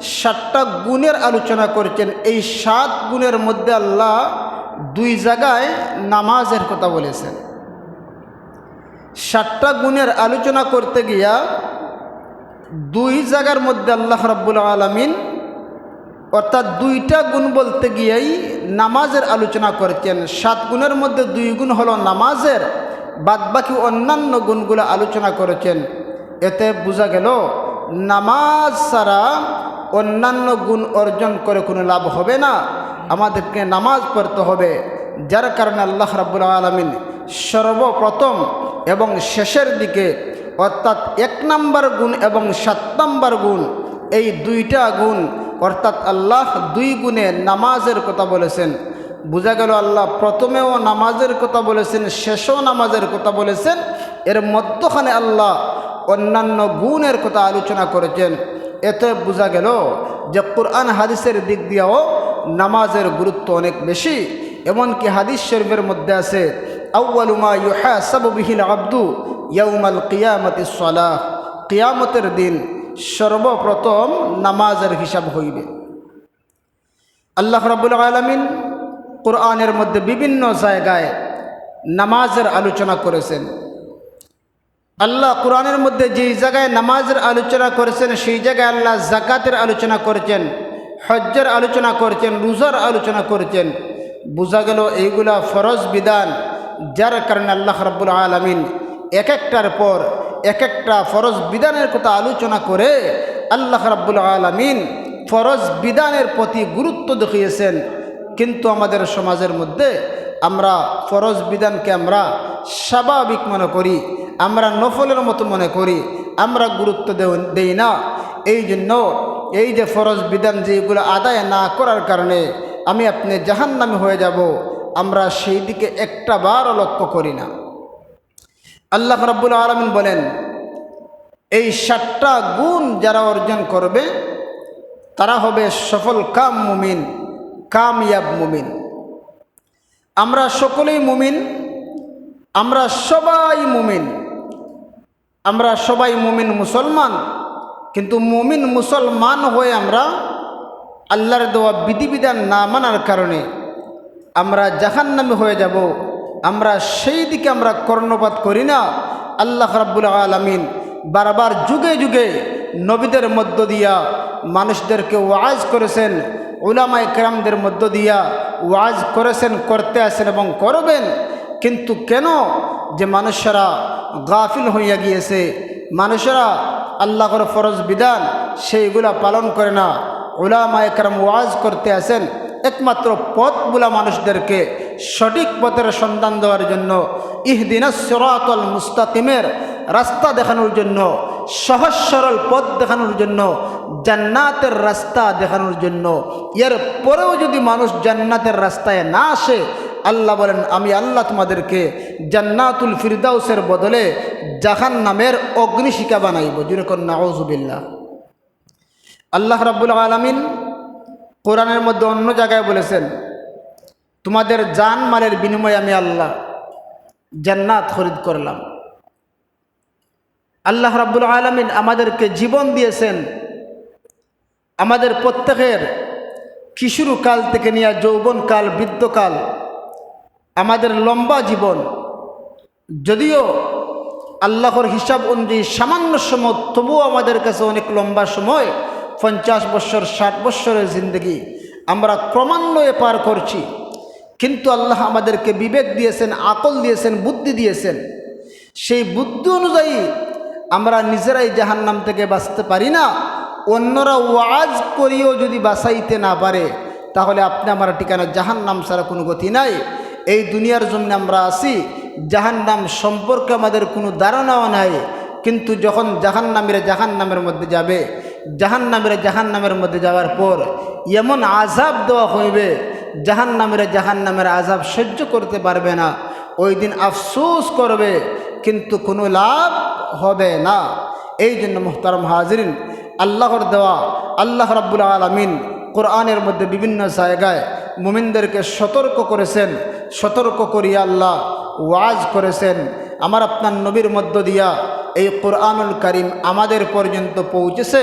সাতটা গুণের আলোচনা করেছেন। এই সাত গুণের মধ্যে আল্লাহ দুই জায়গায় নামাজের কথা বলেছেন। সাতটা গুণের আলোচনা করতে গিয়া দুই জায়গার মধ্যে আল্লাহ রাব্বুল আলমিন অর্থাৎ দুইটা গুণ বলতে গিয়েই নামাজের আলোচনা করেছেন। সাত গুণের মধ্যে দুই গুণ হলো নামাজের, বাদবাকি অন্যান্য গুণগুলো আলোচনা করেছেন। এতে বোঝা গেল, নামাজ ছাড়া অন্যান্য গুণ অর্জন করে কোনো লাভ হবে না। আমাদেরকে নামাজ পড়তে হবে। যার কারণে আল্লাহ রাব্বুল আলমিন সর্বপ্রথম এবং শেষের দিকে, অর্থাৎ এক নম্বর গুণ এবং সাত নম্বর গুণ, এই দুইটা গুণ, অর্থাৎ আল্লাহ দুই গুণে নামাজের কথা বলেছেন। বোঝা গেল আল্লাহ প্রথমেও নামাজের কথা বলেছেন, শেষও নামাজের কথা বলেছেন। এর মধ্যখানে আল্লাহ অন্যান্য গুণের কথা আলোচনা করেছেন। এতে বোঝা গেল যে কোরআন হাদিসের দিক দিয়েও নামাজের গুরুত্ব অনেক বেশি। এমনকি হাদিস শরীফের মধ্যে আছে আউ্বালুমা আব্দু ইয়াউমাল কিয়ামতি সলাহ কিয়ামতের দিন সর্বপ্রথম নামাজের হিসাব হইবে। আল্লাহ রাবুল আলমিন কোরআনের মধ্যে বিভিন্ন জায়গায় নামাজের আলোচনা করেছেন। আল্লাহ কোরআনের মধ্যে যেই জায়গায় নামাজের আলোচনা করেছেন, সেই জায়গায় আল্লাহ জাকাতের আলোচনা করেছেন, হজ্জের আলোচনা করেছেন, রোজার আলোচনা করেছেন। বোঝা গেল এইগুলা ফরজ বিধান, যার কারণে আল্লাহ রাব্বুল আলমিন এক একটার পর এক একটা ফরজ বিধানের কথা আলোচনা করে আল্লাহ রাব্বুল আলমিন ফরজ বিধানের প্রতি গুরুত্ব দেখিয়েছেন। কিন্তু আমাদের সমাজের মধ্যে আমরা ফরজ বিধানকে আমরা স্বাভাবিক মনে করি আমরা নফলের মতো মনে করি, আমরা গুরুত্ব দেই না। এই জন্য এই যে ফরজ বিধান যেগুলো আদায় না করার কারণে আমি আপনি জাহান্নামে হয়ে যাব, আমরা সেই দিকে একটা বারও লক্ষ্য করি না। আল্লাহ রাব্বুল আলমিন বলেন, এই সাতটা গুণ যারা অর্জন করবে, তারা হবে সফল কাম মুমিন, কাময়াব মুমিন। আমরা সকলেই মুমিন, আমরা সবাই মুমিন। আমরা সবাই মুমিন মুসলমান, কিন্তু মুমিন মুসলমান হয়ে আমরা আল্লাহর দেওয়া বিধিবিধান না মানার কারণে আমরা জাহান্নামে হয়ে যাব, আমরা সেই দিকে আমরা কর্ণপাত করি না। আল্লাহ রাব্বুল আলমিন বারবার যুগে যুগে নবীদের মধ্য দিয়া মানুষদেরকে ওয়াজ করেছেন ওলামায় কেরামদের মধ্য দিয়া ওয়াজ করেছেন, করতে আসেন এবং করবেন, কিন্তু কেন যে মানুষেরা গাফিল হইয়া গিয়েছে, মানুষেরা আল্লাহর ফরজ বিধান সেইগুলা পালন করে না। ওলামায় কেরাম ওয়াজ করতে আসেন একমাত্র পথগুলা মানুষদেরকে সঠিক পথের সন্ধান দেওয়ার জন্য, ইহদিনা সরাতল মুস্তাকিমের রাস্তা দেখানোর জন্য, সহজ সরল পথ দেখানোর জন্য, জান্নাতের রাস্তা দেখানোর জন্য। এর পরেও যদি মানুষ জান্নাতের রাস্তায় না আসে আল্লাহ বলেন, আমি আল্লাহ তোমাদেরকে জান্নাতুল ফিরদাউসের বদলে জাহান নামের অগ্নিশিকা বানাইব যেরকম নাউজুবিল্লাহ আল্লাহ রাব্বুল আলমিন কোরআনের মধ্যে অন্য জায়গায় বলেছেন, তোমাদের জান মালের বিনিময়ে আমি আল্লাহ জান্নাত খরিদ করলাম। আল্লাহ রাব্বুল আলমিন আমাদেরকে জীবন দিয়েছেন আমাদের প্রত্যেকের কিশোর কাল থেকে নিয়ে যৌবনকাল, বৃদ্ধকাল আমাদের লম্বা জীবন। যদিও আল্লাহর হিসাব অনুযায়ী সামান্য সময়, তবুও আমাদের কাছে অনেক লম্বা সময়, পঞ্চাশ বৎসর ষাট বৎসরের জিন্দগি আমরা ক্রমান্বয়ে পার করছি। কিন্তু আল্লাহ আমাদেরকে বিবেক দিয়েছেন, আকল দিয়েছেন, বুদ্ধি দিয়েছেন। সেই বুদ্ধি অনুযায়ী আমরা নিজেরাই জাহান্নাম থেকে বাঁচতে পারি না। অন্যরা ওয়াজ করিও যদি বাঁচাইতে না পারে, তাহলে আপনি আমার ঠিকানা জাহান্নাম ছাড়া কোনো গতি নাই। এই দুনিয়ার জন্য আমরা আসি জাহান্নাম সম্পর্কে আমাদের কোনো ধারণাও নাই। কিন্তু যখন জাহান্নামের জাহান্নামের মধ্যে যাবে, জাহান্নামের জাহান্নামের মধ্যে যাওয়ার পর এমন আজাব দেওয়া হইবে, জাহান্নামের জাহান্নামের আজাব সহ্য করতে পারবে না। ওই দিন আফসোস করবে, কিন্তু কোনো লাভ হবে না। এই জন্য মোহতারম হাজরিন, আল্লাহর দেওয়া, আল্লাহ রাব্বুল আলমিন কোরআনের মধ্যে বিভিন্ন জায়গায় মুমিনদেরকে সতর্ক করেছেন, সতর্ক করিয়া আল্লাহ ওয়াজ করেছেন। আমার আপনার নবীর মধ্য দিয়া এই কোরআনুল করিম আমাদের পর্যন্ত পৌঁছেছে।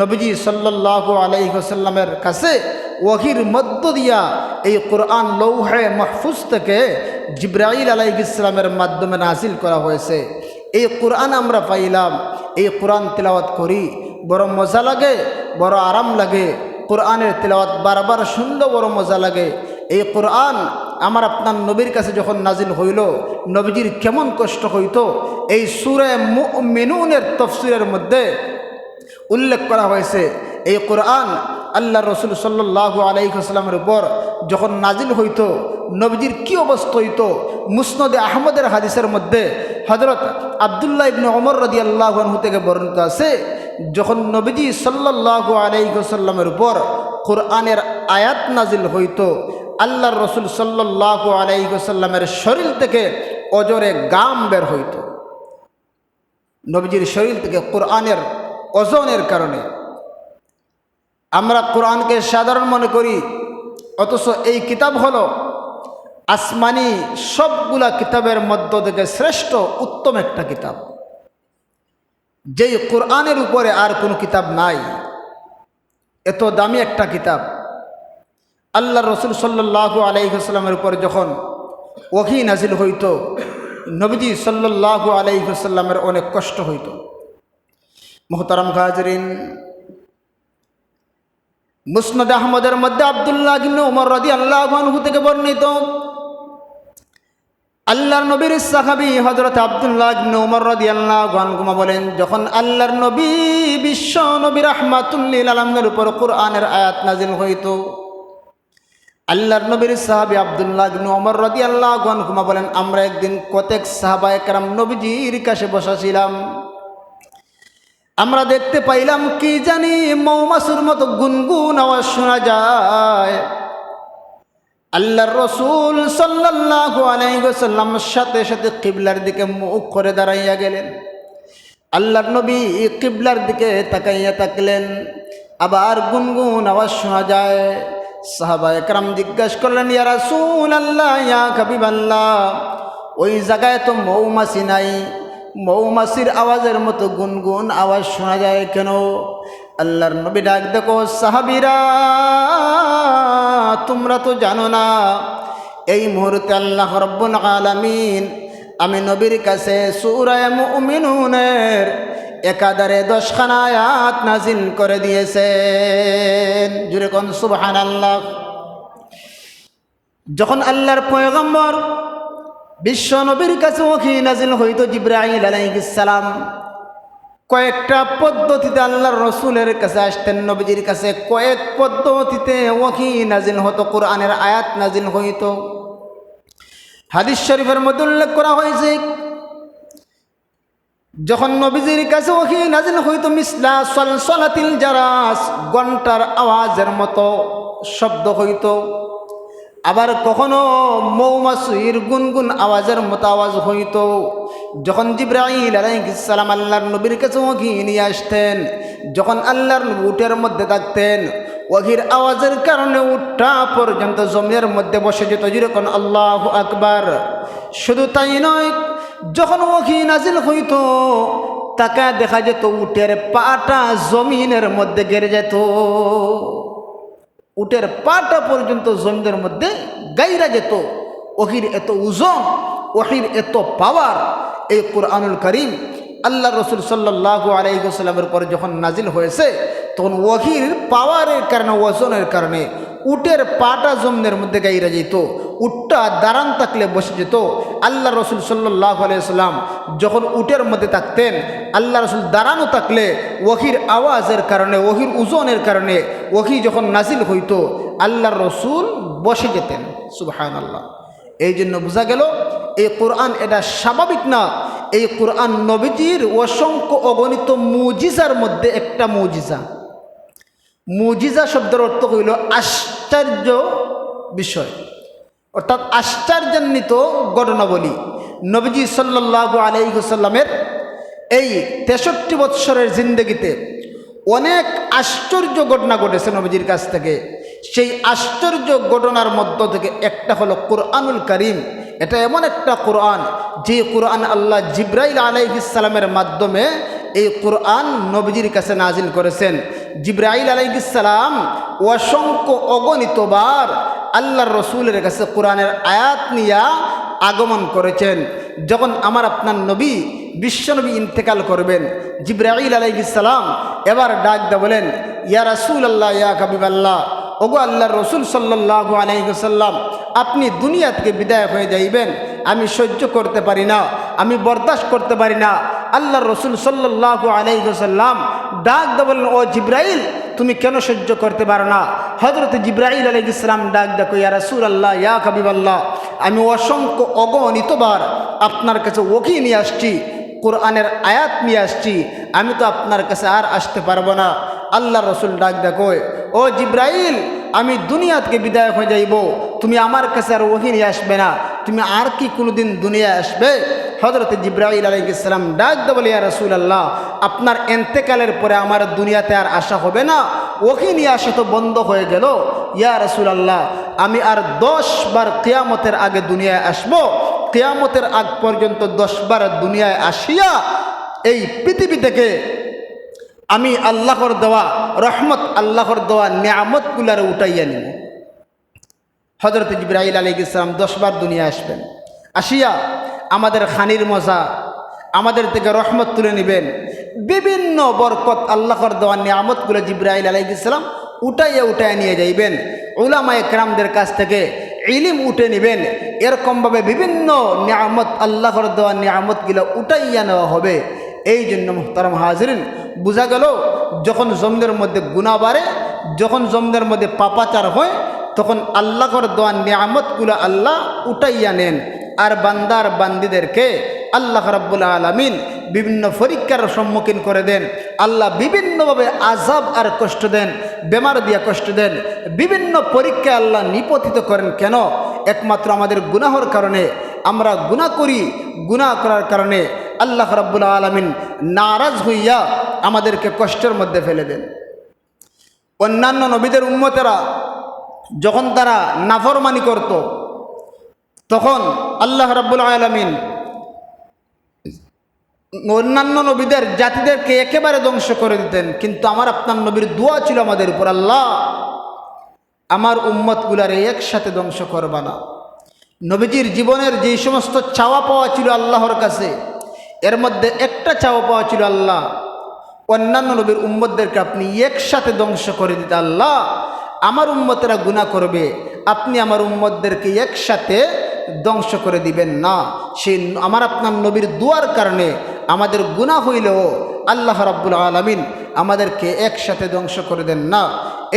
নবীজি সাল্লাহ আলাইসাল্লামের কাছে ওহির মধ্য দিয়া এই কোরআন লৌহে মাহফুজ থেকে জিব্রাইল আলাইহ ইসলামের মাধ্যমে নাজিল করা হয়েছে। এই কোরআন আমরা পাইলাম, এই কোরআন তেলাওয়াত করি। বড় মজা লাগে, বড় আরাম লাগে। কোরআনের তেলাওয়াত বারবার শুনলেও বড় মজা লাগে। এই কোরআন আমার আপনার নবীর কাছে যখন নাজিল হইল, নবীজির কেমন কষ্ট হইত, এই সুরে মেনুনের তফসিরের মধ্যে উল্লেখ করা হয়েছে, এই কোরআন আল্লাহ রসুল সাল্লাহ আলাইসাল্লামের উপর যখন নাজিল হইত, নবীজির কি অবস্থা হইত, মুসনদে আহমদের হাদিসের মধ্যে হজরত আবদুল্লাহ ইবনে অমর রদি আল্লাহনহু থেকে বর্ণিত আছে যখন নবীজি সাল্লাহ আলাইসাল্লামের উপর কোরআনের আয়াত নাজিল হইত, আল্লাহর রসুল সাল্লাহ আলাইসাল্লামের শরীর থেকে অজরে গাম বের হইত। নবীজির শরীর থেকে কোরআনের ওজনের কারণে। আমরা কোরআনকে সাধারণ মনে করি, অথচ এই কিতাব হলো আসমানি সবগুলা কিতাবের মধ্য থেকে শ্রেষ্ঠ উত্তম একটা কিতাব। যেই কোরআনের উপরে আর কোনো কিতাব নাই, এত দামি একটা কিতাব। আল্লাহ রসুল সাল্লাহ আলাইসাল্লামের উপর যখন ওহি নাজিল হইত, নবীজি সাল্লাহ আলাইসাল্লামের অনেক কষ্ট হইত। মোহতারাম খাজরিন মুসনদ আহমদের মধ্যে আবদুল্লাহ উমর রদি আল্লাহ থেকে বর্ণিত আল্লাহর নবীর সাহাবি হজরত আবদুল্লাহ উমর রদি আল্লাহ গানগুমা বলেন, যখন আল্লাহর নবী বিশ্ব নবী রহমাতুল্লিল আলমের উপর কোরআনের আয়াত নাজিল হইত, আল্লাহর নবীর সাহাবি আবদুল্লাহ ওমর রদি আল্লাহ গানগুমা বলেন, আমরা একদিন কতেক সাহাবা একরাম নবীজির কাছে বসাছিলাম। আমরা দেখতে পাইলাম কি জানি মৌমাসুর মতো গুনগুন আওয়াজ শোনা যায়। আল্লাহর রসুল সাল্লাহ আলাইসাল্লাম সাথে সাথে কিবলার দিকে মুখ করে দাঁড়াইয়া গেলেন। আল্লাহর নবী কিবলার দিকে তাকাইয়া থাকলেন। আবার গুনগুন আওয়াজ শোনা যায়। সাহাবা একরাম জিজ্ঞাসা করলেন, ইয়া রাসূল আল্লাহ ইয়া কবিব আল্লাহ ওই জায়গায় তো মৌমাছি নাই। মৌমাছির আওয়াজের মতো গুনগুন আওয়াজ শোনা যায় কেন? আল্লাহর নবী ডাক, দেখো সাহাবিরা তোমরা তো জানো না, এই মুহূর্তে আল্লাহ রব্বুল আলামিন, আমি নবীর কাছে সুরায় মুমিনুনের একাধারে দশখানা আয়াত নাজিল করে দিয়েছেন। জুড়ে কোন সুবহান আল্লাহ যখন আল্লাহর পয়গম্বর বিশ্ব নবীর কাছে ওখি নাজিল হইতো জিব্রাহিল আলাইসালাম কয়েকটা পদ্ধতিতে আল্লাহর রসুলের কাছে আসতেন, নবীজির কাছে কয়েক পদ্ধতিতে ওখি নাজিল হতো, কোরআনের আয়াত নাজিল হইত। হাদিস শরীফের মধ্যে উল্লেখ করা হয়েছে, যখন নবীজির কাছে ওখি নাজিল হইতো, মিসলা সল সলাতিল জারাস, ঘণ্টার আওয়াজের মতো শব্দ হইতো। আবার কখনো মৌমাসির গুনগুন আওয়াজের মতো আওয়াজ হইত। যখন জিব্রাহিল আলাইসালাম আল্লাহর নবীর কাছে ওঘি নিয়ে আসতেন, যখন আল্লাহর উটের মধ্যে থাকতেন ওঘির আওয়াজের কারণে উঠটা পর্যন্ত জমির মধ্যে বসে যেত। যেরকম আল্লাহ আকবার। শুধু তাই নয়, যখন ওঘি নাজিল হইত, তাকে দেখা যেত উটের পাটা জমিনের মধ্যে গেড়ে যেত। উটের পাটা পর্যন্ত জমিনের মধ্যে গাইরা যেত। ওহির এত ওজন, ওহির এত পাওয়ার এই কোরআনুল করিম আল্লাহ রসুল সাল্লাহ আলাইসাল্লামের পরে যখন নাজিল হয়েছে, তখন ওহির পাওয়ারের কারণে ওজনের কারণে, উটের পাটা জমনের মধ্যে গাইরা যেত উটটা দাঁড়ান থাকলে বসে যেত। আল্লাহ রসুল সাল্লাহ আলাইসাল্লাম যখন উটের মধ্যে থাকতেন আল্লাহ রসুল দাঁড়ানো থাকলে ওহির আওয়াজের কারণে ওহির ওজনের কারণে ওহি যখন নাজিল হইতো আল্লাহ রসুল বসে যেতেন। সুবাহান আল্লাহ এই জন্য বোঝা গেল এই কোরআন এটা স্বাভাবিক না। এই কোরআন নবীজির অসংখ্য অগণিত মুজিজার মধ্যে একটা মুজিজা। মুজিজা শব্দের অর্থ হইল আশ্চর্য বিষয়। অর্থাৎ আশ্চর্যান্বিত ঘটনাবলী নবীজি সাল্লাহ আলাইসাল্লামের এই তেষট্টি বৎসরের জিন্দগিতে অনেক আশ্চর্য ঘটনা ঘটেছে নবীজির কাছ থেকে। সেই আশ্চর্য ঘটনার মধ্য থেকে একটা হলো কোরআনুল করিম। এটা এমন একটা কোরআন, যে কোরআন আল্লাহ জিব্রাইল আলাইসালামের মাধ্যমে এই কোরআন নবীজির কাছে নাজিল করেছেন। জিব্রাইল আলাইসালাম অসংখ্য অগণিতবার আল্লাহর রসুলের কাছে কোরআনের আয়াত নিয়া আগমন করেছেন। যখন আমার আপনার নবী বিশ্বনবী ইন্তেকাল করবেন, জিব্রাইল আলাইসালাম এবার ডাক দা বলেন, ইয়া রাসুল আল্লাহ ইয়া কাবিব আল্লাহ ওগো আল্লাহর রসুল সাল্লাহ আলাইসাল্লাম আপনি দুনিয়া থেকে বিদায় হয়ে যাইবেন। আমি সহ্য করতে পারি না, আমি বরদাস্ত করতে পারি না। আল্লাহর রসুল সাল্লাহ আলাইসাল্লাম ডাক দা বললেন, ও জিব্রাইল, তুমি কেন সহ্য করতে পারো না? হজরত জিব্রাইল আলী ইসলাম ডাক দেখো ইয়া রাসুল আল্লাহ ইয়া কাবিব আল্লাহ আমি অসংখ্য অগণিতবার আপনার কাছে ওকি নিয়ে আসছি, কোরআনের আয়াত নিয়ে আসছি, আমি তো আপনার কাছে আর আসতে পারব না। আল্লাহ রসুল ডাক দেখো ও জিব্রাইল আমি দুনিয়া থেকে বিদায় হয়ে যাইব। তুমি আমার কাছে আর ওহি নিয়ে আসবে না। তুমি আর কি কোনোদিন দুনিয়া আসবে? হজরত জিব্রাইল আলাইসালাম ডাক দে বলে, ইয়া রসুল আল্লাহ আপনার এন্তেকালের পরে আমার দুনিয়াতে আর আসা হবে না। ওকে নিয়ে আসা তো বন্ধ হয়ে গেল। ইয়া রসুল আল্লাহ আমি আর দশ বার কেয়ামতের আগে দুনিয়ায় আসব। কেয়ামতের আগ পর্যন্ত দশ বার দুনিয়ায় আসিয়া এই পৃথিবী থেকে আমি আল্লাহর দেওয়া, রহমত আল্লাহর দেওয়া নিয়ামতগুলারে উঠাইয়া নিব। হজরত জিব্রাহিল আলী ইসলাম দশবার দুনিয়া আসবেন। আসিয়া আমাদের খানির মজা, আমাদের থেকে রহমত তুলে নেবেন। বিভিন্ন বরকত আল্লাহর দেওয়া নিয়ামতগুলো জিব্রাহিল আলী ইসলাম উঠাইয়া উঠাইয়া নিয়ে যাইবেন। উলামা একরামদের কাছ থেকে ইলিম উঠে নেবেন। এরকমভাবে বিভিন্ন নিয়ামত, আল্লাহর দেওয়া নিয়ামতগুলো উঠাইয়া নেওয়া হবে। এই জন্য মুহতারাম হাজরিন বোঝা গেল, যখন জমদের মধ্যে গুণা বাড়ে, যখন জমদের মধ্যে পাপাচার হয়, তখন আল্লাহর দোয়া নিয়ামতগুলো আল্লাহ উঠাইয়া নেন। আর বান্দার বান্দিদেরকে আল্লাহ রাব্বুল আলমিন বিভিন্ন পরীক্ষার সম্মুখীন করে দেন। আল্লাহ বিভিন্নভাবে আজাব আর কষ্ট দেন, বেমার দিয়া কষ্ট দেন। বিভিন্ন পরীক্ষা আল্লাহ নিপতিত করেন। কেন? একমাত্র আমাদের গুনাহর কারণে। আমরা গুণা করি গুণা করার কারণে। আল্লাহ রাব্বুল আলমিন নারাজ হইয়া আমাদেরকে কষ্টের মধ্যে ফেলে দেন। অন্যান্য নবীদের উন্মতেরা যখন তারা নাফরমানি করত, তখন আল্লাহ রাব্বুল আলমিন অন্যান্য নবীদের জাতিদেরকে একেবারে ধ্বংস করে দিতেন। কিন্তু আমার আপনার নবীর দোয়া ছিল আমাদের উপর, আল্লাহ, আমার উম্মতগুলারে একসাথে ধ্বংস করবা না। নবীজির জীবনের যেই সমস্ত চাওয়া পাওয়া ছিল আল্লাহর কাছে এর মধ্যে একটা চাওয়া পাওয়া ছিল আল্লাহ। অন্যান্য নবীর উম্মতদেরকে আপনি একসাথে ধ্বংস করে দিতে আল্লাহ। আমার উম্মতেরা গুণা করবে, আপনি আমার উম্মতদেরকে একসাথে ধ্বংস করে দিবেন না। সেই আমার আপনার নবীর দুয়ার কারণে আমাদের গুণা হইলেও আল্লাহ রাব্বুল আলমিন আমাদেরকে একসাথে ধ্বংস করে দেন না।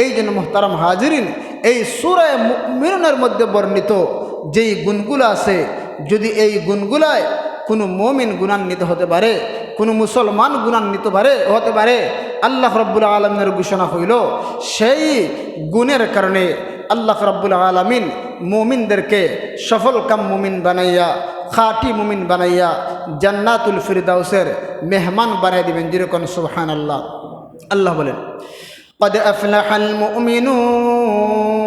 এই জন্য মোহতারাম হাজিরিন, এই সুরায় মিলনের মধ্যে বর্ণিত যেই গুণগুলো আছে, যদি এই গুণগুলায় কোনো মমিন গুণান্বিত হতে পারে কোনো মুসলমান গুণান্বিত পারে হতে পারে আল্লাহ রব্বুল আলমের ঘোষণা হইল সেই গুণের কারণে আল্লাহ রব্বুল আলমিন মুমিনদেরকে সফল কাম মুমিন বানাইয়া খাটি মুমিন বানাইয়া জান্নাতুল ফিরদাউসের মেহমান বানাই দিবেন যেরকম সুবহান আল্লাহ আল্লাহ বলেন قد أفلح المؤمنون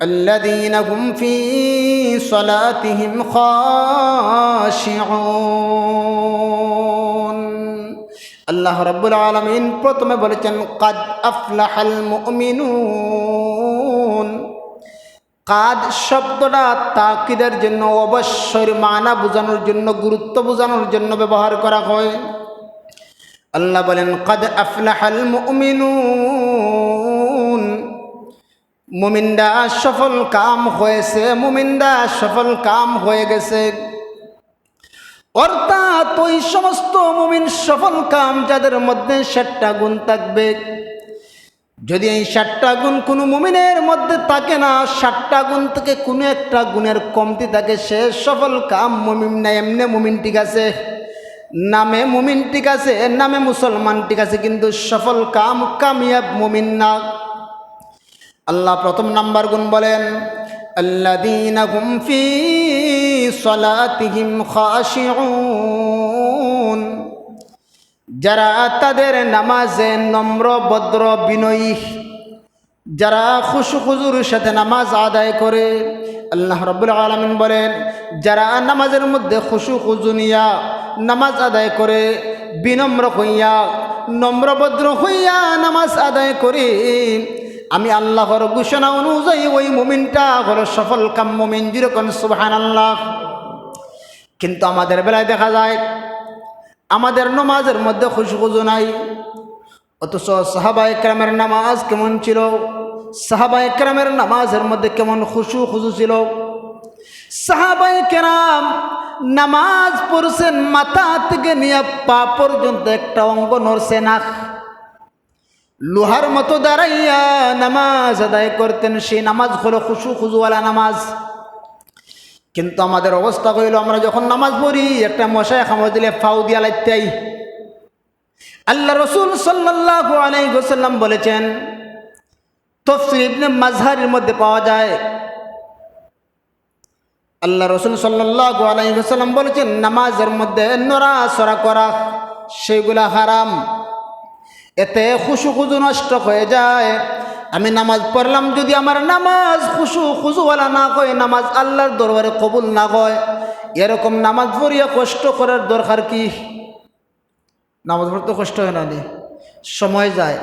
الذين هم في صلاتهم خاشعون আল্লাহ রব্বুল আলমিন প্রথমে বলেছেন কাদ আফলাহাল মুমিনুন কাদ শব্দটা তাকিদের জন্য অবশ্যই মানা বোঝানোর জন্য গুরুত্ব বোঝানোর জন্য ব্যবহার করা হয় আল্লাহ বলেন কাদ আফলাহাল মুমিনুন মুমিন্দা সফল কাম হয়েছে মুমিন্দা সফল কাম হয়ে গেছে। অর্থাৎ ওই সমস্ত মুমিন সফল কাম যাদের মধ্যে ষাটটা গুণ থাকবে। যদি এই ষাটটা গুণ কোনো মুমিনের মধ্যে থাকে না ষাটটা গুণ থেকে কোনো একটা গুণের কমতি থাকে, সে সফল কাম মুমিন না, এমনি মুমিন ঠিক আছে। নামে মুমিন ঠিক আছে, নামে মুসলমান ঠিক আছে, কিন্তু সফল কাম কামিয়াব মুমিন না। আল্লাহ প্রথম নাম্বার গুণ বলেন যারা তাদের নামাজে নম্র, ভদ্র, বিনয়ী, যারা খুশু খুজুর সাথে নামাজ আদায় করে, আল্লাহ রব্বুল আলমিন বলেন, যারা নামাজের মধ্যে খুশু খুজুনিয়া নামাজ আদায় করে, বিনম্র হইয়া নম্রভদ্র হইয়া নামাজ আদায় করি আমি আল্লাহর ঘোষণা অনুযায়ী ওই মুমিনটা হলো সফল কাম মুমিন যেরকম সুবহান আল্লাহ কিন্তু আমাদের বেলায় দেখা যায়, আমাদের নমাজের মধ্যে খুশু খুজু নাই। অথচ সাহাবা একরামের নামাজ কেমন ছিল? সাহাবা একরামের নামাজের মধ্যে কেমন খুশু খুশু ছিল? সাহাবাই কেরাম নামাজ পড়ছেন মাথা থেকে নিয়ে পা পর্যন্ত একটা অঙ্গ নড়ছে না। লোহার মতো দাঁড়াইয়া নামাজ আদায় করতেন, সেই নামাজ হলো খুশু খুজুওয়ালা নামাজ। কিন্তু আমাদের অবস্থা হইল আমরা যখন নামাজ পড়ি, একটা মশায় খামর দিলে ফাউ দিয়া লাইতাই আল্লাহ রসুল সাল্লাহ আলাইসাল্লাম বলেছেন, তফসির ইবনে মধ্যে পাওয়া যায়। আল্লাহ রসুল সাল্লাহ আলাইসাল্লাম বলেছেন, নামাজের মধ্যে নড়াচড়া করা, সেগুলা হারাম। এতে খুশু খুজু নষ্ট হয়ে যায়। আমি নামাজ পড়লাম যদি আমার নামাজ খুশু খুশুওয়ালা না হয় নামাজ আল্লাহর দরবারে কবুল না হয় এরকম নামাজ পড়িয়া কষ্ট করার দরকার কি? নামাজ পড়তে কষ্ট হয় না নি? সময় যায়।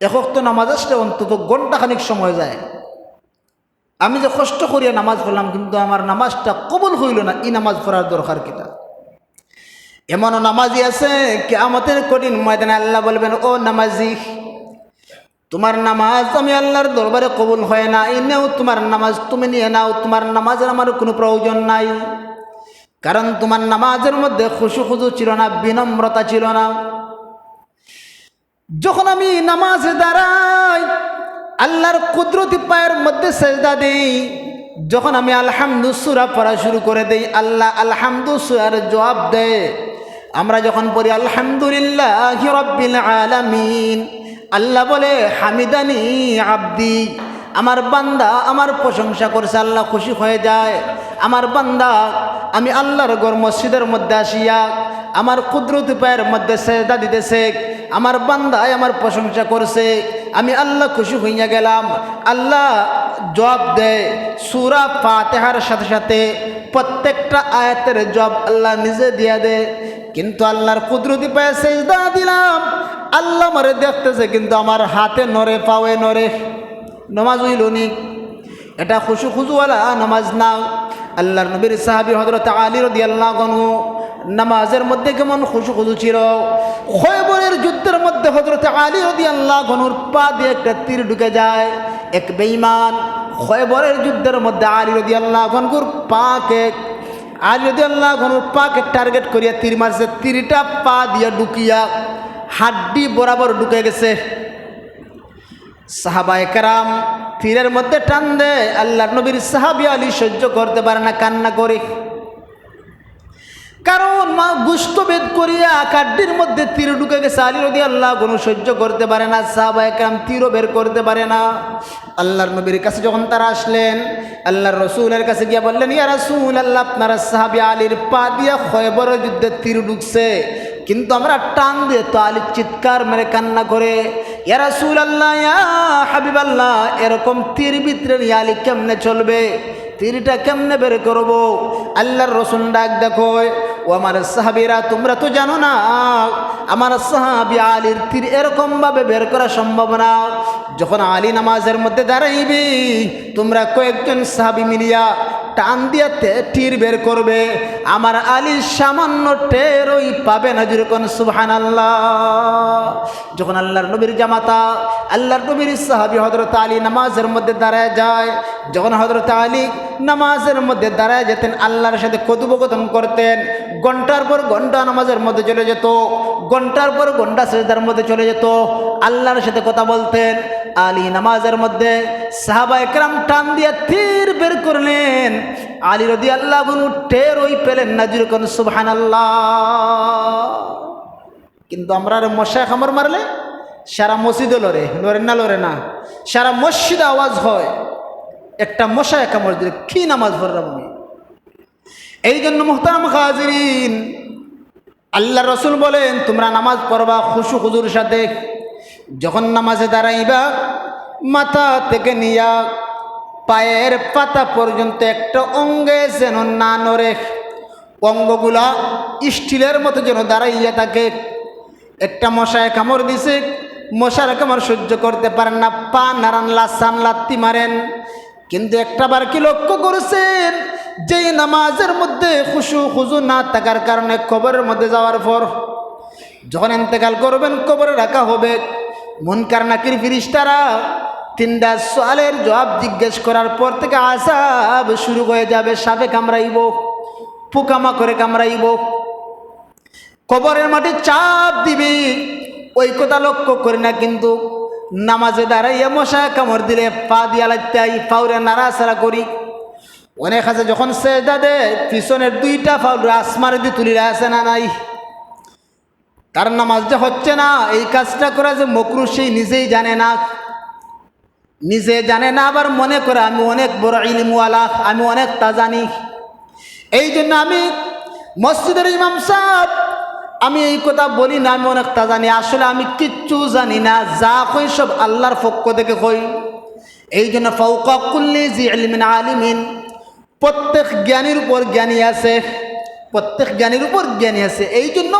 একক তো নামাজ আসলে অন্তত ঘন্টাখানিক সময় যায়। আমি যে কষ্ট করিয়া নামাজ পড়লাম কিন্তু আমার নামাজটা কবুল হইল না, এই নামাজ পড়ার দরকার কিটা? এমনও নামাজি আছে? কে আমাদের কঠিন ময়দানে আল্লাহ বলবেন, ও নামাজি, তোমার নামাজ আমি আল্লাহর দরবারে কবুল হয় না এই নেও তোমার নামাজ, তুমি নিয়ে নাও। তোমার নামাজের আমার কোনো প্রয়োজন নাই। কারণ তোমার নামাজের মধ্যে খুশু খুশু ছিল না, বিনম্রতা ছিল না। যখন আমি নামাজে দাঁড়াই, আল্লাহর কুদরতি পায়ের মধ্যে সেজদা দিই। যখন আমি আলহামদু সুরা পড়া শুরু করে দেই, আল্লাহ আলহামদু সুরার জবাব দেয়। আমরা যখন পড়ি, আলহামদুলিল্লাহ রব্বিল আলামিন। আল্লাহ বলে, হামিদানি আব্দি। আমার বান্দা আমার প্রশংসা করছে, আল্লাহ খুশি হয়ে যায়। আমার বান্দা, আমি আল্লাহর গর মসজিদের মধ্যে আসিয়া আমার কুদরতি পায়ের মধ্যে সেজদা দিতেছে। আমার বান্দায় আমার প্রশংসা করছে। আমি আল্লাহ খুশি হইয়া গেলাম। আল্লাহ জব দেয় সুরা ফাতেহার সাথে সাথে প্রত্যেকটা আয়াতের জব আল্লাহ নিজে দিয়া দে কিন্তু আল্লাহর কুদরতি পায়ে সেজদা দিলাম। আল্লাহ মরে দেখতেছে, কিন্তু আমার হাতে নড়ে পাওয়ে নড়ে। নমাজ হইলনি এটা খুশু খুজুওয়ালা, নামাজ না আল্লাহর নবীর সাহাবি হজরত আলী রদি আল্লাহ গনু নামাজের মধ্যে কেমন খুশু খুশু ছিল? খয়বরের যুদ্ধের মধ্যে হজরত আলী রদি আল্লাহ গনুর পা দিয়ে একটা তীর ঢুকে যায়। এক বেঈমান খয়বরের যুদ্ধের মধ্যে আলী রদি আল্লাহ গনগুর পাকে আলী যদি আল্লাহ ঘনুর পাকে টার্গেট করিয়া তীর মারছে, তিরিটা পা দিয়া ঢুকিয়া হাড্ডি বরাবর ঢুকে গেছে। সাহাবা একরাম তীরের মধ্যে টান দেয়। আল্লাহ নবীর সাহাবি আলী সহ্য করতে পারে না, কান্না করে। কারণ মা গুস্ত বেদ করিয়া কাড্ডির মধ্যে তীর ঢুকে গেছে আলী রদি আল্লাহ কোনো সহ্য করতে পারে না সাহাবা একরাম তীরও বের করতে পারে না। আল্লাহর নবীর কাছে যখন তারা আসলেন, আল্লাহর রসুলের কাছে গিয়া বললেন, ইয়া রাসুল আল্লাহ আপনারা সাহাবি আলীর পা দিয়া খয়বর যুদ্ধে তীর ঢুকছে। কিন্তু আমরা টান দিয়ে তো আলী চিৎকার মেরে কান্না করে, ইয়া রাসুল আল্লাহ ইয়া হাবিব আল্লাহ এরকম তীর ভিতরে নিয়ে আলী কেমনে চলবে? তীরটা কেমনে বের করব? আল্লাহর রসুন ডাক দেখো ও আমার সাহাবিরা, তোমরা তো জানো না, আমার সাহাবি আলীর তীর এরকমভাবে বের করা সম্ভব না। যখন আলী নামাজের মধ্যে দাঁড়াইবি, তোমরা কয়েকজন সাহাবি মিলিয়া টান দিয়ে তীর বের করবে। আমার আলী সামান্য টেরই পাবে না যেরকম সুবহান আল্লাহ যখন আল্লাহর নবীর জামাতা, আল্লাহর নবীর সাহাবি হজরত আলী নামাজের মধ্যে দাঁড়ায় যায়, যখন হজরত আলী নামাজের মধ্যে দাঁড়ায় যেতেন, আল্লাহর সাথে কথোপকথন করতেন। ঘণ্টার পর ঘণ্টা নামাজের মধ্যে চলে যেত, ঘণ্টার পর ঘণ্টা সেজদার মধ্যে চলে যেত, আল্লাহর সাথে কথা বলতেন। আলী নামাজের মধ্যে সাহাবা একরাম টান দিয়ে তীর বের করলেন। আলী রদি আল্লাহ কোনো টের ওই পেলেন না যেরকম সুবহান আল্লাহ কিন্তু আমরা আর মশা খামর মারলে সারা মসজিদে লড়ে লড়ে না লড়ে না। সারা মসজিদে আওয়াজ হয়, একটা মশায় কামড় দিলে কি নামাজ পড়লাম আমি এই জন্য মোহতারাম খাজরিন আল্লাহ রসুল বলেন, তোমরা নামাজ পড়বা খুশু খুজুর সাথে যখন নামাজে দাঁড়াইবা, মাথা থেকে নিয়া পায়ের পাতা পর্যন্ত একটা অঙ্গে যেন না নড়ে। অঙ্গগুলা স্টিলের মতো যেন দাঁড়াইয়া থাকে। একটা মশায় কামড় দিছে, মশার কামড় সহ্য করতে পারেন না, পা নারান লাসান, লাত্তি মারেন। কিন্তু একটা বার কি লক্ষ্য করেছেন? যে নামাজের মধ্যে খুশু, খুজু না থাকার কারণে কবরের মধ্যে যাওয়ার পর, যখন এতেকাল করবেন, কবরে রাখা হবে। মন কারনাকির ফিরিস্তারা তিনটা সোয়ালের জবাব জিজ্ঞেস করার পর থেকে আসাব শুরু হয়ে যাবে, সাপে কামড়াইব, পোকামা করে কামড়াইব। কবরের মাঠে চাপ দিবি, ওই কথা লক্ষ্য করি না কিন্তু নামাজে দাঁড়াইয়া মশা কামড় দিলে পা দিয়া লাগতে পাউরে নাড়াচাড়া করি। অনেক আছে যখন সেজদা দে পিছনের দুইটা ফাউল আসমারে দিয়ে তুলিরা আছে না নাই? তার নামাজ যে হচ্ছে না, এই কাজটা করা যে মকরু সেই নিজেই জানে না। নিজে জানে না, আবার মনে করে, আমি অনেক বড় ইলিমওয়ালা, আমি অনেক তা জানি এই জন্য আমি মসজিদের ইমাম সাহেব, আমি এই কথা বলি না, আমি অনেক তা জানি আসলে আমি কিচ্ছু জানি না, যা কই সব আল্লাহর পক্ষ থেকে কই। এই জন্য ফৌকুল্লি জি আলিমিন আলিমিন, প্রত্যেক জ্ঞানীর উপর জ্ঞানী আছে, প্রত্যেক জ্ঞানীর উপর জ্ঞানী আছে। এই জন্য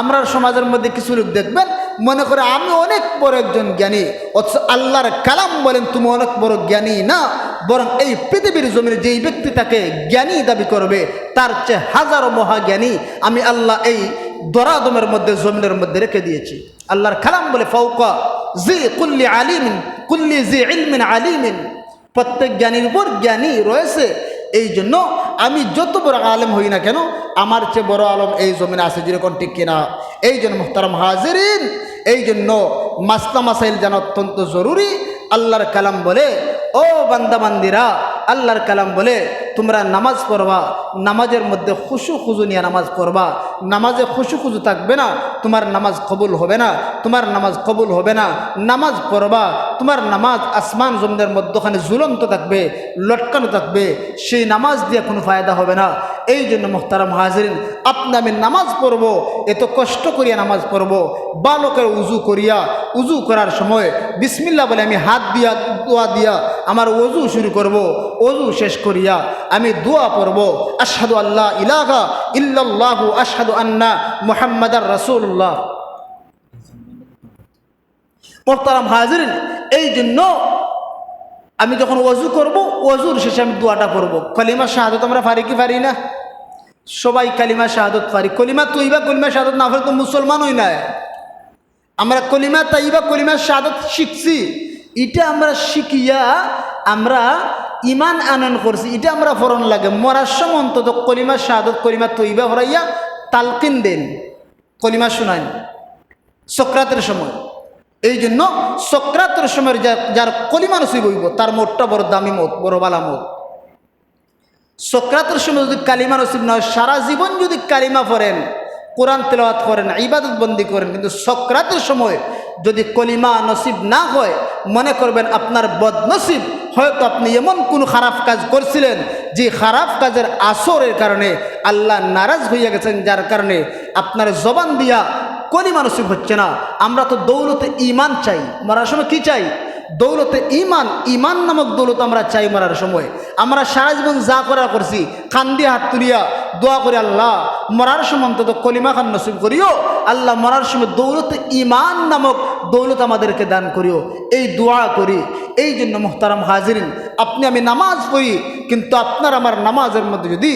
আমরা সমাজের মধ্যে কিছু লোক দেখবেন, মনে করে আমি অনেক বড় একজন জ্ঞানী, অথচ আল্লাহর কালাম বলেন, তুমি অনেক বড় জ্ঞানী না, বরং এই পৃথিবীর জমির যেই ব্যক্তি তাকে জ্ঞানী দাবি করবে, তার চেয়ে হাজারো মহাজ্ঞানী আমি আল্লাহ এই দরাদমের মধ্যে, জমিনের মধ্যে রেখে দিয়েছি। আল্লাহর কালাম বলে ফৌকা জি কুল্লি আলিমিন, কুল্লি জি ইলমিন আলিমিন। প্রত্যেক জ্ঞানীর উপর জ্ঞানী রয়েছে এই জন্য আমি যত বড় আলেম হই না কেন, আমার চেয়ে বড় আলম এই জমিনে আছে যেরকম ঠিক কিনা। এই জন্য মুখতারাম হাজিরিন, এই জন্য মাসলা মাসাইল জানা অত্যন্ত জরুরি। আল্লাহর কালাম বলে, ও বান্দাবান্দিরা আল্লাহর কালাম বলে তোমরা নামাজ পড়বা, নামাজের মধ্যে খুশু খুজু নিয়ে নামাজ পড়বা। নামাজে খুশু খুজু থাকবে না, তোমার নামাজ কবুল হবে না, তোমার নামাজ কবুল হবে না। নামাজ পড়বা, তোমার নামাজ আসমান জমিনের মধ্যখানে ঝুলন্ত থাকবে, লটকানো থাকবে, সেই নামাজ দিয়ে কোনো ফায়দা হবে না। এই জন্য মোহতারাম হাজরিন, আপনি আমি নামাজ পড়ব, এত কষ্ট করিয়া নামাজ পড়ব বালকের উজু করিয়া, উজু করার সময় বিসমিল্লা বলে আমি হাত দিয়া, দোয়া দিয়া আমার অজু শুরু করব। অজু শেষ করিয়া আমি দোয়া পড়ব, আশহাদু আল্লাহ ইলাহা ইল্লাল্লাহু আশহাদু আন্না মুহাম্মাদার রাসূলুল্লাহ। মোহতারাম হাজরিন, এই জন্য আমি যখন অজু করব, অজুর শেষে আমি দোয়াটা করব কলিমা শাহাদত আমরা পারি কি পারি না? সবাই কালিমা শাহাদত পারি। কলিমা তৈবা, কলিমা শাহাদত না পারি তো মুসলমান হই না। আমরা কলিমা তাইবা, কলিমা শাহাদত শিখছি। এটা আমরা শিখিয়া আমরা ইমান আনয়ন করছি, এটা আমরা ফরন লাগে। মরার সময় অন্তত কলিমা শাহাদত, কলিমা তৈবা ভরাইয়া তালকিন দেন, কলিমা শোনান। সক্রাতের সময়। এই জন্য সক্রাতের সময় যার কলিমা নসিব হইব, তার মোটটা বড় দামি মত বড় বালা মত সক্রাতের সময় যদি কালিমা নসিব নয় সারা জীবন যদি কালিমা পড়েন, কোরআন তেলাওয়াত করেন, ইবাদত বন্দি করেন, কিন্তু সক্রাতের সময় যদি কলিমা নসিব না হয়, মনে করবেন আপনার বদনসিব হয়তো আপনি এমন কোন খারাপ কাজ করছিলেন যে খারাপ কাজের আসরের কারণে আল্লাহ নারাজ হইয়া গেছেন, যার কারণে আপনার জবান দিয়া কোনই মানসিক হচ্ছে না। আমরা তো দৌলতে ইমান চাই, মরার সময় কী চাই? দৌলতে ইমান ইমান নামক দৌলত আমরা চাই মরার সময়। আমরা সারা জীবন যা করা করছি খান দিয়ে হাত তুলিয়া দোয়া করি, আল্লাহ, মরার সময় অন্তত কলিমা খান নসিব করিও। আল্লাহ, মরার সময় দৌলত ইমান নামক দৌলত আমাদেরকে দান করিও। এই দোয়া করি। এই জন্য মোহতারাম হাজিরিন, আপনি আমি নামাজ পড়ি, কিন্তু আপনার আমার নামাজের মধ্যে যদি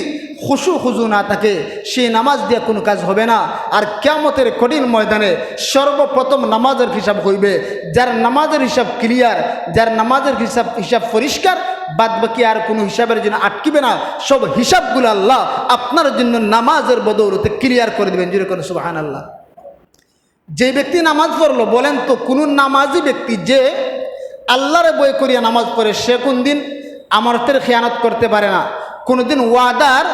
খুশু খুজু না থাকে, সেই নামাজ দিয়ে কোনো কাজ হবে না। আর কেমতের কঠিন ময়দানে সর্বপ্রথম নামাজের হিসাব হইবে। যার নামাজের হিসাব ক্লিয়ার যার নামাজের হিসাব হিসাব পরিষ্কার বাদ বাকি আর কোনো হিসাবের জন্য আটকিবে না। সব হিসাবগুলো আল্লাহ আপনার জন্য নামাজের বদৌলতে ক্লিয়ার করে দেবেন। যেরকম সুবাহান আল্লাহ যে ব্যক্তি নামাজ পড়ল, বলেন তো, কোনো নামাজি ব্যক্তি যে আল্লাহরে বই করিয়া নামাজ পড়ে, সে কোন দিন আমারতের খেয়ানত করতে পারে না। কোনোদিন ওয়াদার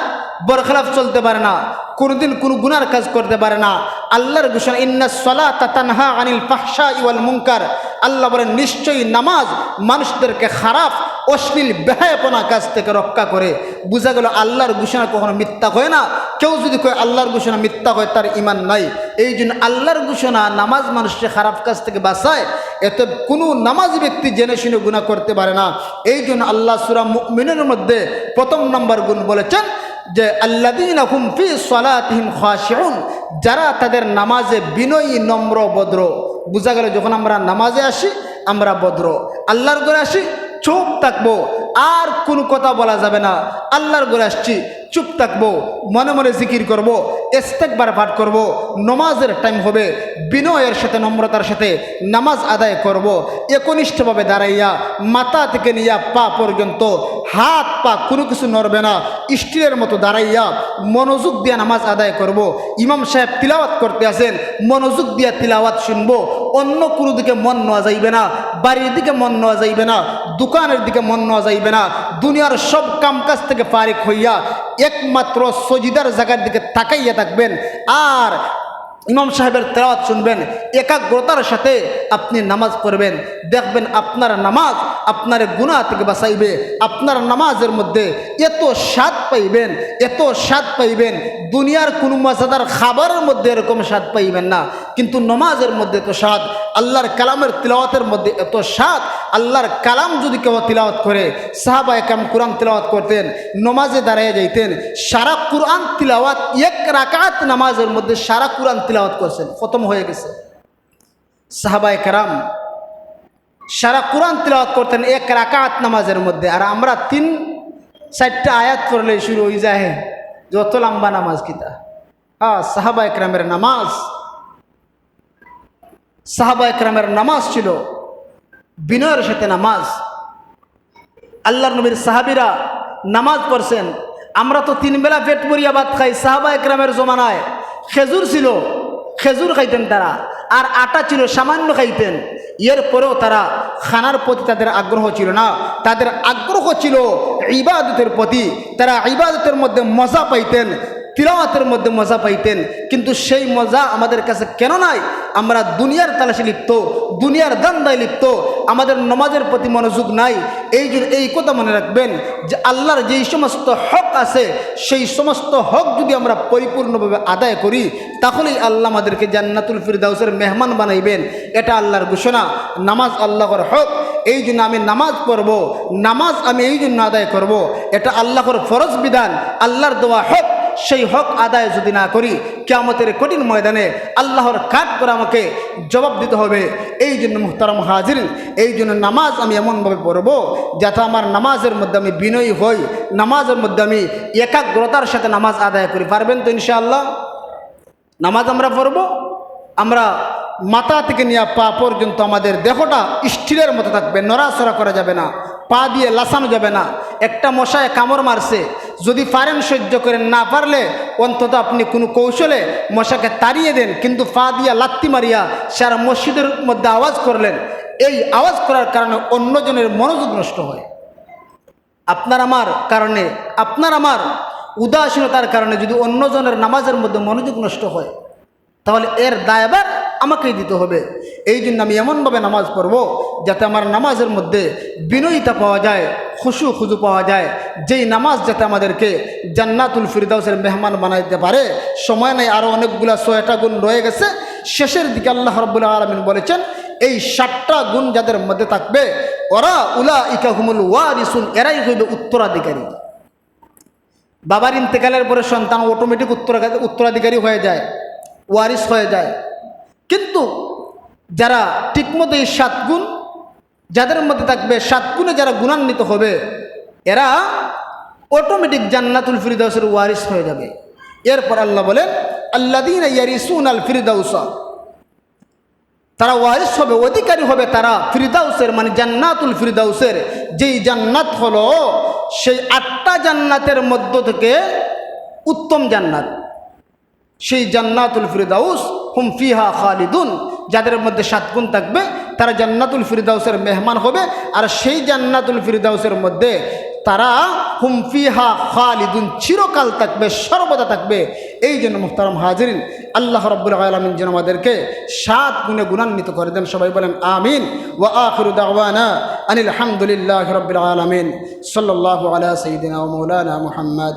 বরখলাফ চলতে পারে না, কোনোদিন কোনো গুনার কাজ করতে পারে না। আল্লাহর ঘোষণা, ইন্না সলা তানহা আনিল পাহসা ইওয়াল মুঙ্কার আল্লাহ বলেন, নিশ্চয়ই নামাজ মানুষদেরকে খারাপ, অশ্লীল, বেহায়পনা কাজ থেকে রক্ষা করে। বোঝা গেল, আল্লাহর ঘোষণা কখনো মিথ্যা হয় না। কেউ যদি কয়, আল্লাহর ঘোষণা মিথ্যা হয়, তার ইমান নাই। এই জন্য আল্লাহর ঘোষণা, নামাজ মানুষকে খারাপ কাজ থেকে বাঁচায়। এতে কোনো নামাজ ব্যক্তি জেনে শুনে গুণা করতে পারে না। এই জন্য আল্লাহ সুরা মিনের মধ্যে প্রথম নম্বর গুণ বলেছেন যে আল্লাদিন হুম ফি সলাতিহিম খাশিউন, যারা তাদের নামাজে বিনয়ী, নম্র, ভদ্র। বোঝা গেল যখন আমরা নামাজে আসি, আমরা ভদ্র। আল্লাহর ঘরে আসি, চুপ থাকব। আর কোনো কথা বলা যাবে না। আল্লাহর ঘরে আসছি, চুপ থাকব। মনে মনে জিকির করব ইস্তেকবার পাঠ করব। নমাজের টাইম হবে, বিনয়ের সাথে, নম্রতার সাথে নামাজ আদায় করব। একনিষ্ঠভাবে দাঁড়াইয়া, মাথা থেকে নিয়ে পা পর্যন্ত হাত পা কোনো কিছু নড়বে না। স্টিলের মতো দাঁড়াইয়া মনোযোগ দিয়ে নামাজ আদায় করব। ইমাম সাহেব তিলাওয়াত করতে আসেন, মনোযোগ দিয়ে তিলাওয়াত শুনব। অন্য কোনো দিকে মন নেওয়া যাইবে না, বাড়ির দিকে মন নেওয়া যাইবে না, দোকানের দিকে মন নেওয়া যাইবে না। দুনিয়ার সব কামকাজ থেকে ফারিক হইয়া একমাত্র সজিদার জায়গার দিকে তাকাইয়া থাকবেন। আর ইমাম সাহেবের তেলাওয়াত শুনবেন, একাগ্রতার সাথে আপনি নামাজ পড়বেন। দেখবেন আপনার নামাজ আপনার গুণা থেকে বাঁচাইবে। আপনার নামাজের মধ্যে এত স্বাদ পাইবেন, এত স্বাদ পাইবেন। দুনিয়ার কোনো মজাদার খাবারের মধ্যে এরকম স্বাদ পাইবেন না। কিন্তু নমাজের মধ্যে এত স্বাদ, আল্লাহর কালামের তিলাওয়াতের মধ্যে এত স্বাদ আল্লাহর কালাম যদি কেউ তিলাওয়াত করে, সাহাবা একাম কোরআন তিলাওয়াত করতেন, নমাজে দাঁড়িয়ে যাইতেন, সারা কোরআন তিলাওয়াত এক রাকাত নামাজের মধ্যে সারা কোরআন তিলাওয়াত করছেন, খতম হয়ে গেছে। সাহাবায় কারাম সারা কোরআন তিলাওয়াত করতেন এক রাকাত নামাজের মধ্যে। আর আমরা তিন, চারটা আয়াত করলে শুরু হয়ে যায়, যত লম্বা নামাজ কিতা হ্যাঁ সাহাবা একরামের নামাজ, সাহাবা একরামের নামাজ ছিল। বিনয়ের সাথে নামাজ। আল্লাহর নবীর সাহাবিরা নামাজ পড়ছেন। আমরা তো তিন বেলা পেট পরিয়া ভাত খাই, সাহাবা একরামের জমানায়। খেজুর ছিল, খেজুর খাইতেন তারা। আর আটা ছিল, সামান্য খাইতেন। এর পরেও তারা খানার প্রতি তাদের আগ্রহ ছিল না। তাদের আগ্রহ ছিল ইবাদতের প্রতি। তারা ইবাদতের মধ্যে মজা পাইতেন। তিলাওয়াতের মধ্যে মজা পাইতেন। কিন্তু সেই মজা আমাদের কাছে কেন নাই? আমরা দুনিয়ার তালাশে লিপ্ত, দুনিয়ার দান্দায় লিপ্ত, আমাদের নমাজের প্রতি মনোযোগ নাই। এই এই কথা মনে রাখবেন যে আল্লাহর যেই সমস্ত হক আছে, সেই সমস্ত হক যদি আমরা পরিপূর্ণভাবে আদায় করি, তাহলেই আল্লাহ আমাদেরকে জান্নাতুল ফিরদাউসের মেহমান বানাইবেন। এটা আল্লাহর ঘোষণা। নামাজ আল্লাহর হক। এই জন্য আমি নামাজ পড়ব। নামাজ আমি এই জন্য আদায় করব। এটা আল্লাহর ফরজ বিধান। আল্লাহর দেওয়া হক। সেই হক আদায় যদি না করি কেমতের কঠিন ময়দানে আল্লাহর কাঠ করে আমাকে জবাব দিতে হবে। এই জন্য মুহতারাম হাজির, এই জন্য নামাজ আমি এমনভাবে পড়ব যাতে আমার নামাজের মধ্যে আমি বিনয়ী হই, নামাজের মধ্যে আমি একাগ্রতার সাথে নামাজ আদায় করি। পারবেন তো ইনশাআল্লাহ? নামাজ আমরা পড়ব, আমরা মাথা থেকে নিয়ে পা পর্যন্ত আমাদের দেহটা স্টিলের মতো থাকবে, নড়াচড়া করা যাবে না, পা দিয়ে লাসানো যাবে না। একটা মশায় কামড় মারছে যদি পারেন সহ্য করেন, না পারলে অন্তত আপনি কোনো কৌশলে মশাকে তাড়িয়ে দেন, কিন্তু পা দিয়া লাত্তি মারিয়া সারা মসজিদের মধ্যে আওয়াজ করলেন। এই আওয়াজ করার কারণে অন্যজনের মনোযোগ নষ্ট হয়। আপনার আমার কারণে, আপনার আমার উদাসীনতার কারণে যদি অন্যজনের নামাজের মধ্যে মনোযোগ নষ্ট হয়, তাহলে এর দায়বার আমাকেই দিতে হবে। এই জন্য আমি এমনভাবে নামাজ পড়ব যাতে আমার নামাজের মধ্যে বিনয়িতা পাওয়া যায়, খুশু খুজু পাওয়া যায়। যেই নামাজ যাতে আমাদেরকে জান্নাতুল ফিরদাউসের মেহমান বানাইতে পারে, সময় নেই আরও অনেকগুলা ছয়টা গুণ রয়ে গেছে। শেষের দিকে আল্লাহ রব্বুল্লাহ আলমিন বলেছেন, এই সাতটা গুণ যাদের মধ্যে থাকবে, ওরা উলা ইকাহুমুল ওয়ারিসুন, এরাই হইবে উত্তরাধিকারী। বাবার ইন্তেকালের পরে সন্তান অটোমেটিক উত্তরা উত্তরাধিকারী হয়ে যায়, ওয়ারিস হয়ে যায়। কিন্তু যারা ঠিকমতো এই সাত গুণ, যাদের মধ্যে থাকবে সাত গুণে যারা গুণান্বিত হবে, এরা অটোমেটিক জান্নাতুল ফিরদাউসের ওয়ারিস হয়ে যাবে। এরপর আল্লাহ বলেন আল্লাদিন ইয়ারিসুন আল ফিরদাউসা তারা ওয়ারিস হবে, অধিকারী হবে তারা ফিরদাউসের মানে জান্নাতুল ফিরদাউসের। যেই জান্নাত হলো, সেই আটটা জান্নাতের মধ্য থেকে উত্তম জান্নাত। সেই জান্নাতুল ফিরদাউস হুম ফিহা খালিদুন, যাদের মধ্যে সাতগুণ থাকবে, তারা জান্নাতুল ফিরদাউসের মেহমান হবে, আর সেই জান্নাতুল ফিরদাউসের মধ্যে তারা হুমফিহা খালিদুন চিরকাল থাকবে, সর্বদা থাকবে। এই জন্য মুখতারম হাজরিন, আল্লাহ রব্বুল আলমিন যেন আমাদেরকে সাত গুণে গুণান্বিত করে দেন। সবাই বলেন, আমিন। ওয়া আখিরুদ্দাওয়ানা আনিল হামদুলিল্লাহ রব্বুল আলমিন। সাল্লাহ আলাহ সঈদিনা মৌলানা মুহাম্মদ।